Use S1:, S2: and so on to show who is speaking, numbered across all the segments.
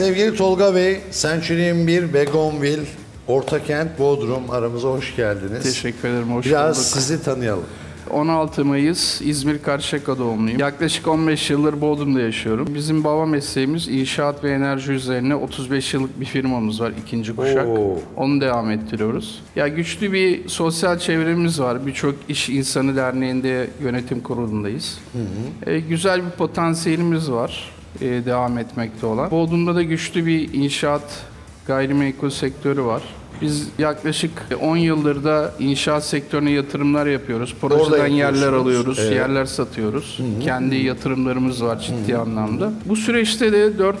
S1: sevgili Tolga Bey, Century 21, Begonville, Ortakent, Bodrum aramıza hoş geldiniz.
S2: Teşekkür ederim, hoş
S1: Biraz
S2: bulduk.
S1: sizi tanıyalım.
S2: 16 Mayıs İzmir Karşıyaka doğumluyum. Yaklaşık 15 yıldır Bodrum'da yaşıyorum. Bizim baba mesleğimiz inşaat ve enerji üzerine 35 yıllık bir firmamız var ikinci kuşak.
S1: Oo.
S2: Onu devam ettiriyoruz. Ya güçlü bir sosyal çevremiz var. Birçok iş insanı derneğinde yönetim kurulundayız. E, güzel bir potansiyelimiz var devam etmekte olan. Bodrum'da da güçlü bir inşaat gayrimenkul sektörü var. Biz yaklaşık 10 yıldır da inşaat sektörüne yatırımlar yapıyoruz. Projeden yerler alıyoruz,
S1: Evet.
S2: yerler satıyoruz. Kendi yatırımlarımız var ciddi anlamda. Bu süreçte de 4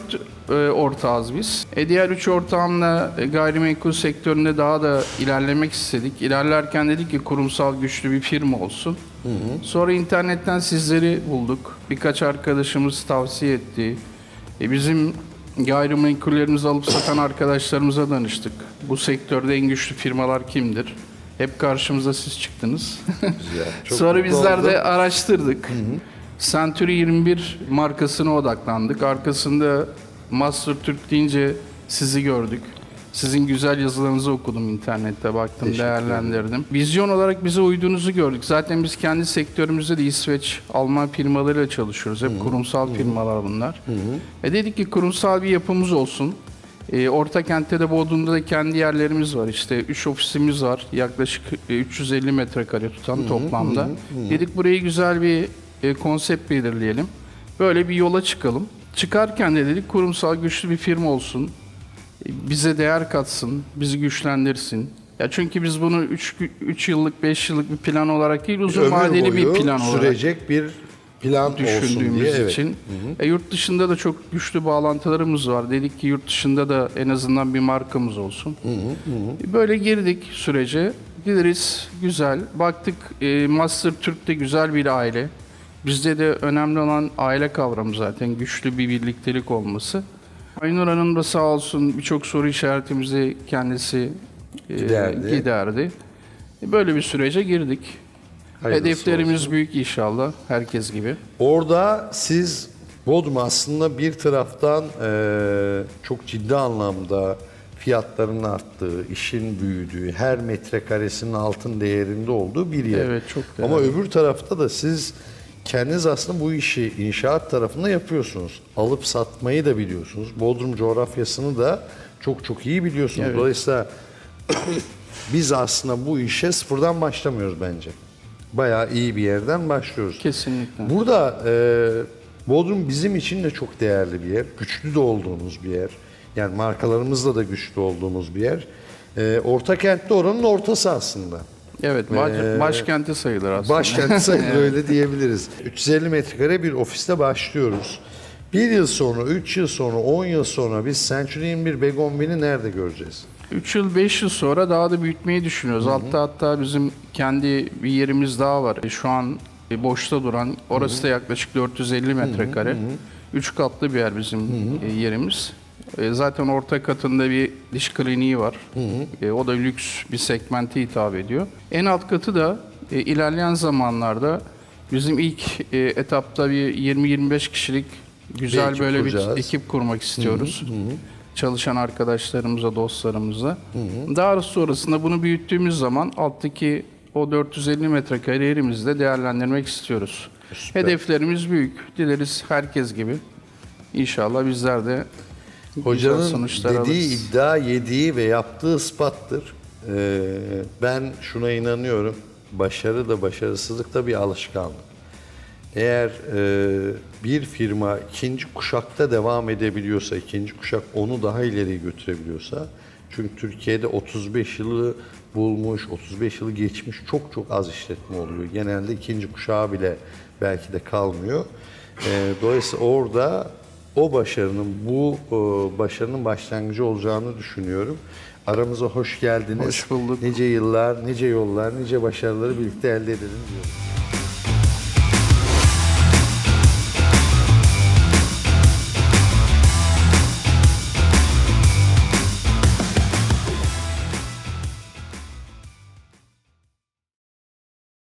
S2: ortağız biz. E, diğer 3 ortağımla e, gayrimenkul sektöründe daha da ilerlemek istedik. İlerlerken dedik ki kurumsal güçlü bir firma olsun. Sonra internetten sizleri bulduk. Birkaç arkadaşımız tavsiye etti. E, bizim gayrimenkullerimizi alıp satan arkadaşlarımıza danıştık. Bu sektörde en güçlü firmalar kimdir? Hep karşımıza siz çıktınız.
S1: Çok
S2: Sonra bizler
S1: oldum.
S2: de araştırdık. Century 21 markasına odaklandık. Arkasında Master Türk deyince sizi gördük. Sizin güzel yazılarınızı okudum internette, baktım,
S1: Teşekkür
S2: değerlendirdim. Vizyon olarak bize uyduğunuzu gördük. Zaten biz kendi sektörümüzde de İsveç, Alman firmalarıyla çalışıyoruz. Hep kurumsal firmalar bunlar. E dedik ki kurumsal bir yapımız olsun. E, Orta kentte de Bodrum'da da kendi yerlerimiz var. İşte 3 ofisimiz var. Yaklaşık e, 350 metrekare tutan toplamda. Dedik burayı güzel bir e, konsept belirleyelim. Böyle bir yola çıkalım. Çıkarken de dedik kurumsal güçlü bir firma olsun. Bize değer katsın, bizi güçlendirsin. Ya çünkü biz bunu 3 3 yıllık, 5 yıllık bir plan olarak değil, uzun
S1: Ömür
S2: vadeli bir plan olarak
S1: sürecek bir plan
S2: düşündüğümüz
S1: diye. Evet.
S2: için. E, yurt dışında da çok güçlü bağlantılarımız var. Dedik ki yurt dışında da en azından bir markamız olsun. E, Böyle girdik sürece. Gideriz güzel. Baktık e, Master Türk'te güzel bir aile. Bizde de önemli olan aile kavramı zaten. Güçlü bir birliktelik olması. Aynur Hanım da sağ olsun birçok soru işaretimizi kendisi e,
S1: Giderdi.
S2: giderdi. E, Böyle bir sürece girdik.
S1: Hayırlısı
S2: Hedeflerimiz büyük inşallah herkes gibi.
S1: Orada siz Bodrum aslında bir taraftan eee, çok ciddi anlamda fiyatların arttığı, işin büyüdüğü, her metrekaresinin altın değerinde olduğu bir yer.
S2: Evet, çok
S1: Ama
S2: değerli.
S1: öbür tarafta da siz kendiniz aslında bu işi inşaat tarafında yapıyorsunuz. Alıp satmayı da biliyorsunuz. Bodrum coğrafyasını da çok çok iyi biliyorsunuz.
S2: Evet.
S1: Dolayısıyla biz aslında bu işe sıfırdan başlamıyoruz bence. Bayağı iyi bir yerden başlıyoruz.
S2: Kesinlikle.
S1: Burada e, Bodrum bizim için de çok değerli bir yer. Güçlü de olduğumuz bir yer. Yani markalarımızla da güçlü olduğumuz bir yer. E, orta kentte oranın ortası aslında.
S2: Evet, baş, başkenti sayılır aslında.
S1: Başkent sayılır öyle diyebiliriz. 350 metrekare bir ofiste başlıyoruz. Bir yıl sonra, üç yıl sonra, 10 yıl sonra biz Century 21 Begonville'i nerede göreceğiz?
S2: 3 yıl, 5 yıl sonra daha da büyütmeyi düşünüyoruz. Hatta hatta bizim kendi bir yerimiz daha var. Şu an e, boşta duran, orası da yaklaşık 450 metrekare. 3 katlı bir yer bizim e, yerimiz. E, Zaten orta katında bir diş kliniği var. E, O da lüks bir segmente hitap ediyor. En alt katı da e, ilerleyen zamanlarda bizim ilk e, etapta bir 20-25 kişilik güzel
S1: ekip
S2: böyle bir
S1: kuracağız.
S2: ekip kurmak istiyoruz. Çalışan arkadaşlarımıza, dostlarımıza. Daha sonrasında bunu büyüttüğümüz zaman alttaki o 450 metrekare yerimizde değerlendirmek istiyoruz.
S1: Süper.
S2: Hedeflerimiz büyük. Dileriz herkes gibi. İnşallah bizler de
S1: Hocanın dediği
S2: alırız.
S1: iddia, yediği ve yaptığı ispattır. Ee, ben şuna inanıyorum. Başarı da başarısızlık da bir alışkanlık. Eğer e, bir firma ikinci kuşakta devam edebiliyorsa, ikinci kuşak onu daha ileri götürebiliyorsa, çünkü Türkiye'de 35 yılı bulmuş, 35 yılı geçmiş çok çok az işletme oluyor. Genelde ikinci kuşağı bile belki de kalmıyor. E, dolayısıyla orada o başarının bu e, başarının başlangıcı olacağını düşünüyorum. Aramıza hoş geldiniz.
S2: Hoş bulduk.
S1: Nice yıllar, nice yollar, nice başarıları birlikte elde edelim diyorum.